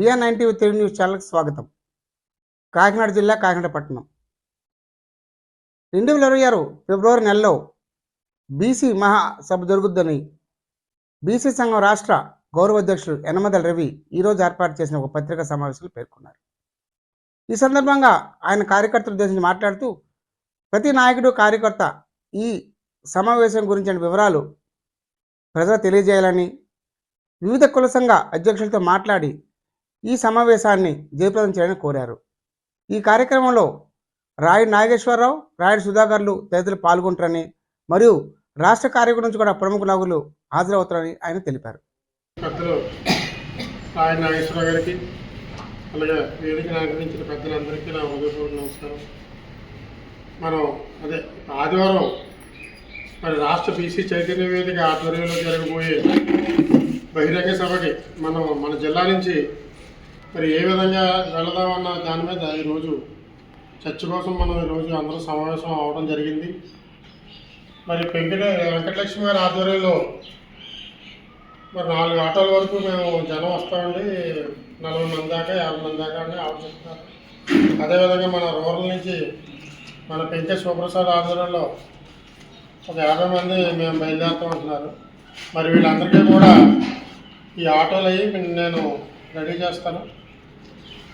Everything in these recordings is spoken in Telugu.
బిఆర్ నైన్టీ తెలుగు న్యూస్ ఛానల్కి స్వాగతం. కాకినాడ జిల్లా కాకినాడ పట్టణం రెండు వేల ఇరవై ఆరు ఫిబ్రవరి నెలలో బీసీ మహాసభ జరుగుద్దని బీసీ సంఘం రాష్ట్ర గౌరవ అధ్యక్షుడు యనమదల రవి ఈరోజు ఏర్పాటు చేసిన ఒక పత్రికా సమావేశంలో పేర్కొన్నారు. ఈ సందర్భంగా ఆయన కార్యకర్తలు ఉద్దేశించి మాట్లాడుతూ ప్రతి నాయకుడు కార్యకర్త ఈ సమావేశం గురించిన వివరాలు ప్రజలకు తెలియజేయాలని వివిధ కుల సంఘ అధ్యక్షులతో మాట్లాడి ఈ సమావేశాన్ని జయప్రదం చేయాలని కోరారు. ఈ కార్యక్రమంలో రాయుడు నాగేశ్వరరావు రాయుడు సుధాకర్లు తదితరులు పాల్గొంటారని మరియు రాష్ట్ర కార్యక్రమం నుంచి కూడా ప్రముఖ నగులు హాజరవుతారని ఆయన తెలిపారు. నాగేశ్వరరావు గారికి అలాగే వేదికను అలంకరించిన పెద్దలందరికీ నా హృదయపూర్వక నమస్కారం. మనం అదే ఆదివారం మరి రాష్ట్ర బీసీ చైతన్య వేదిక ఆధ్వర్యంలో జరగబోయే బహిరంగ సభకి మనం మన జిల్లా నుంచి మరి ఏ విధంగా వెళదామన్న దాని మీద ఈరోజు చర్చ కోసం మనం ఈరోజు అందరూ సమావేశం అవడం జరిగింది. మరి పెంకిన వెంకటలక్ష్మి గారి ఆధ్వర్యంలో మరి నాలుగు ఆటోల వరకు మేము జనం వస్తామండి నలభై మంది దాకా యాభై మంది దాకా అండి ఆవిడ చెప్తున్నారు అదేవిధంగా మన రూరల్ నుంచి మన పెంకే శివప్రసాద్ ఆధ్వర్యంలో ఒక యాభై మంది మేము బయలుదేరుతూ ఉంటున్నారు. మరి వీళ్ళందరికీ కూడా ఈ ఆటోలు అయ్యి నేను రెడీ చేస్తాను.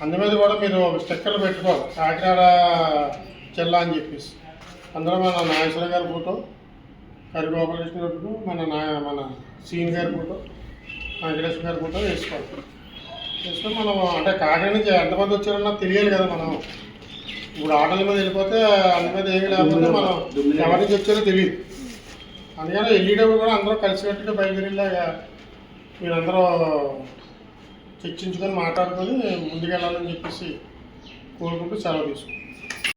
అందు మీద కూడా మీరు ఒక స్టిక్కర్లు పెట్టుకోవాలి. కాకినాడ జిల్లా అని చెప్పేసి. అందులో మన నాగేశ్వర గారి ఫోటో కరిగోపాలకృష్ణ గారి ఫోటో మన నా మన సీన్ గారి ఫోటో వెంకటేశ్వర గారి ఫోటో వేసుకోవాలి. వేసుకొని మనం అంటే కాకినాడ నుంచి ఎంతమంది వచ్చారన్నా తెలియాలి కదా మనం. ఇప్పుడు ఆటోల మీద వెళ్ళిపోతే అందు మీద ఏమి లేకపోతే మనం ఎవరి నుంచి వచ్చారో తెలియదు. అందుకని వెళ్ళేటప్పుడు కూడా అందరూ కలిసికట్టుగా బయలుదేరేలాగా మీరందరూ చర్చించుకొని మాట్లాడుకొని ముందుకెళ్ళాలని చెప్పేసి కోరుకుంటూ సెలవు తీసుకుంటాం